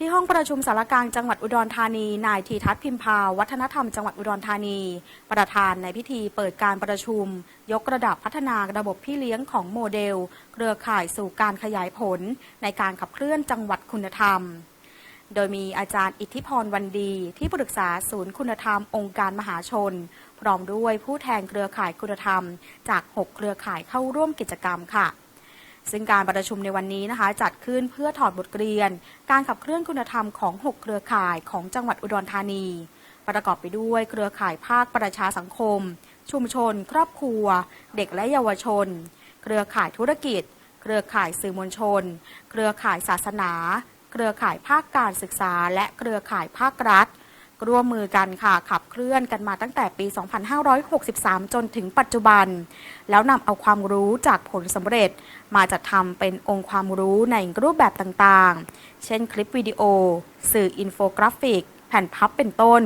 ที่ห้องประชุมสารกลางจังหวัดอุดรธานี นายทีทัศน์พิมพา วัฒนธรรมจังหวัดอุดรธานี ประธานในพิธีเปิดการประชุม ยกระดับพัฒนาระบบพี่เลี้ยงของโมเดล เครือข่ายสู่การขยายผล ในการขับเคลื่อนจังหวัดคุณธรรม โดยมีอาจารย์อิทธิพรวันดี ที่ปรึกษาศูนย์คุณธรรมองค์การมหาชน พร้อมด้วยผู้แทนเครือข่ายคุณธรรม จาก 6 เครือข่ายเข้าร่วมกิจกรรมค่ะ ซึ่งการประชุมในวันนี้นะคะ จัดขึ้นเพื่อถอดบทเรียน การขับเคลื่อนคุณธรรมของ 6 เครือข่ายของจังหวัดอุดรธานี ประกอบไปด้วยเครือข่ายภาคประชาสังคม ชุมชน ครอบครัว เด็กและเยาวชน เครือข่ายธุรกิจ เครือข่ายสื่อมวลชน เครือข่ายศาสนา เครือข่ายภาคการศึกษา และเครือข่ายภาครัฐ ร่วมมือกันค่ะ ขับเคลื่อนกันมาตั้งแต่ปี 2563 จนถึงปัจจุบัน แล้วนำเอาความรู้จากผลสำเร็จ มาจัดทำเป็นองค์ความรู้ในรูปแบบต่างๆ เช่นคลิปวิดีโอ สื่ออินโฟกราฟิก แผ่นพับเป็นต้น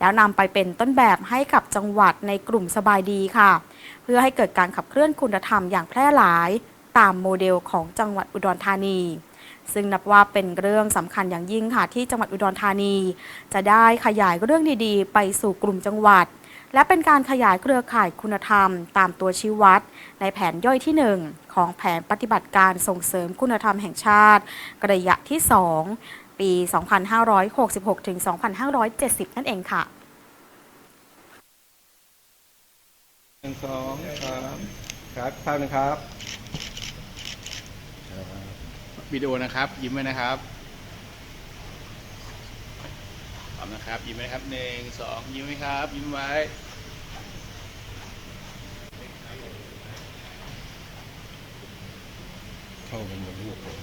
แล้วนำไปเป็นต้นแบบให้กับจังหวัดในกลุ่มสบายดีค่ะ เพื่อให้เกิดการขับเคลื่อนคุณธรรมอย่างแพร่หลาย ตามโมเดลของจังหวัดอุดรธานี ซึ่งนับว่าเป็นเรื่องสำคัญอย่างยิ่งค่ะที่จังหวัดอุดรธานี จะได้ขยายเรื่องดีๆ ไปสู่กลุ่มจังหวัด และเป็นการขยายเครือข่ายคุณธรรม ตามตัวชี้วัด ในแผนย่อยที่ 1 ของแผนปฏิบัติการส่งเสริมคุณธรรมแห่งชาติระยะที่ 2 ปี 2566ถึง2570 นั่นเองค่ะหนึ่งสองสามครับภาพหนึ่งครับ วิดีโอนะครับ ยิ้มไว้นะครับพร้อมนะครับ ยิ้มไว้ครับหนึ่งสองยิ้มไว้ครับ ยิ้มไว้เข้ากันกับลูกผม